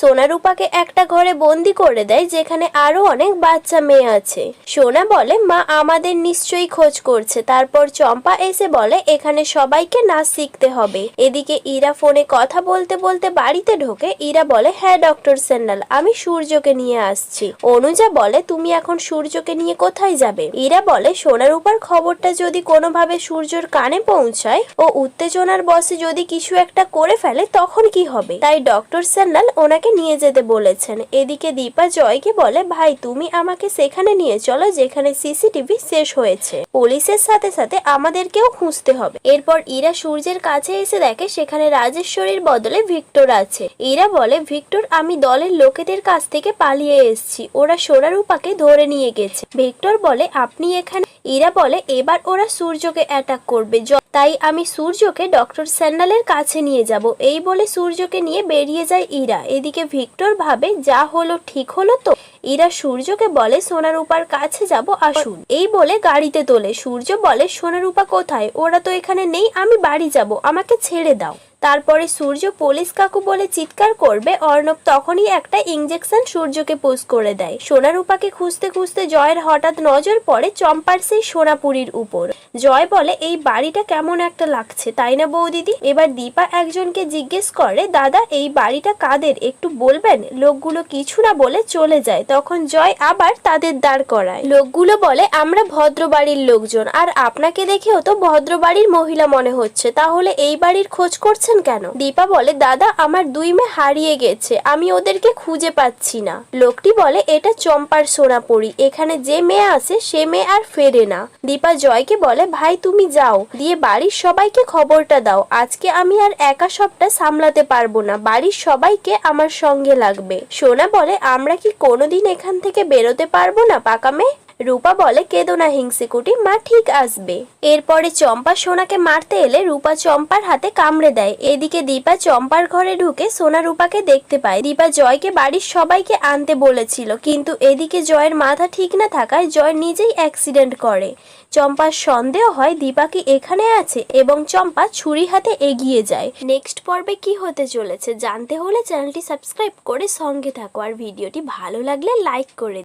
সোনারূপাকে একটা ঘরে বন্দি করে দেয়, যেখানে আরও অনেক বাচ্চা মেয়ে আছে। সোনা বলে, মা, আমাদের নিশ্চয়ই খোঁজ করছে। তারপর চম্পা এসে বলে, এখানে সবাইকে নাচ শিখতে হবে। এদিকে ইরা ফোনে কথা বলতে বলতে বাড়িতে ঢোকে। ইরা বলে হ্যাঁ ডক্টর সেন্নাল, আমি সূর্যকে নিয়ে আসছি। অনুজা বলে, তুমি এখন সূর্যকে নিয়ে কোথায় যাবে? ইরা বলে সোনারূপার খবরটা যদি কোনোভাবে সূর্যর কানে পৌঁছায় ও উত্তেজনার বসে যদি কিছু একটা করে ফেলে, তখন কি হবে? তাই ডক্টর স্যান্ডাল ওনাকে নিয়ে যেতে বলেছেন। এদিকে দীপা জয়কে বলে, ভাই, তুমি আমাকে সেখানে নিয়ে চলো যেখানে সিসিটিভি শেষ হয়েছে। পুলিশের সাথে সাথে আমাদেরকেও খুঁজতে হবে। এরপর ইরা সূর্যের কাছে এসে দেখে, সেখানে রাজেশ্বরীর বদলে ভিক্টর আছে। ইরা বলে, ভিক্টর, আমি দলের লোকেদের কাছ থেকে পালিয়ে এসেছি। ওরা সোনারূপাকে ধরে নিয়ে গেছে। ভিক্টর বলে, আপনি এখানে ইরা বলে, এবার ওরা সূর্যকে অ্যাটাক করবে। তাই আমি সূর্যকে ডক্টর স্যান্ডালের কাছে নিয়ে যাব। এই বলে সূর্যকে নিয়ে বেরিয়ে যায় ইরা। এদিকে ভিক্টর ভাবে, যা হলো ঠিক হলো তো? ইরা সূর্যকে বলে, সোনারূপার কাছে যাব, আসুন। এই বলে গাড়িতে তোলে। সূর্য বলে, সোনারূপা কোথায়? ওরা তো এখানে নেই, আমি বাড়ি যাব, আমাকে ছেড়ে দাও। তারপরে সূর্য পুলিশ কাকু বলে চিৎকার করবে। অর্ণব তখনই একটা ইঞ্জেকশন সূর্যকে পোজ করে দেয়। সোনারূপাকে খুঁজতে খুঁজতে জয়ের হঠাৎ নজর পড়ে চম্পার সেই সোনাপুরীর উপর। জয় বলে, এই বাড়িটা কেমন একটা লাগছে, তাই না বৌদিদি? এবার দীপা একজনকে জিজ্ঞেস করে, দাদা, এই বাড়িটা কাদের? একটু বলবেন? লোকগুলো কিছু না বলে চলে যায়। তখন জয় আবার তাদের দাঁড় করায়। লোকগুলো বলে, আমরা ভদ্র বাড়ির লোকজন, আর আপনাকে দেখেও তো ভদ্র বাড়ির মহিলা মনে হচ্ছে। তাহলে এই বাড়ির খোঁজ করছেন কেন? দীপা বলে, দাদা, আমার দুই মেয়ে হারিয়ে গেছে। আমি ওদেরকে খুঁজে পাচ্ছি না। লোকটি বলে, এটা চম্পার সোনাপুরি। এখানে যে মেয়ে আছে, সে মেয়ে আর ফেরে না। দীপা জয়কে বলে, ভাই, তুমি যাও। দিয়ে বাড়ির সবাইকে খবরটা দাও। আজকে আমি আর একা সবটা সামলাতে পারব না। বাড়ির সবাইকে আমার সঙ্গে লাগবে। সোনা বলে, আমরা কি কোনোদিন এখান থেকে বেরোতে পারব না পাকামে রূপা বলে, কেঁদো না হিংসিকুটি মা ঠিক আসবে। এরপরে চম্পা সোনাকে মারতে এলে রূপা চম্পার হাতে কামড়ে দেয়। এদিকে দীপা চম্পার ঘরে ঢুকে সোনা রূপাকে দেখতে পায়। দীপা জয়কে বাড়ির সবাইকে আনতে বলেছিল, কিন্তু এদিকে জয়ের মাথা ঠিক না থাকায় জয় নিজেই অ্যাক্সিডেন্ট করে। চম্পার সন্দেহ হয় দীপা কি এখানে আছে এবং চম্পা ছুরি হাতে এগিয়ে যায়। নেক্সট পর্বে কি হতে চলেছে জানতে হলে চ্যানেলটি সাবস্ক্রাইব করে সঙ্গে থাকো। আর ভিডিওটি ভালো লাগলে লাইক করে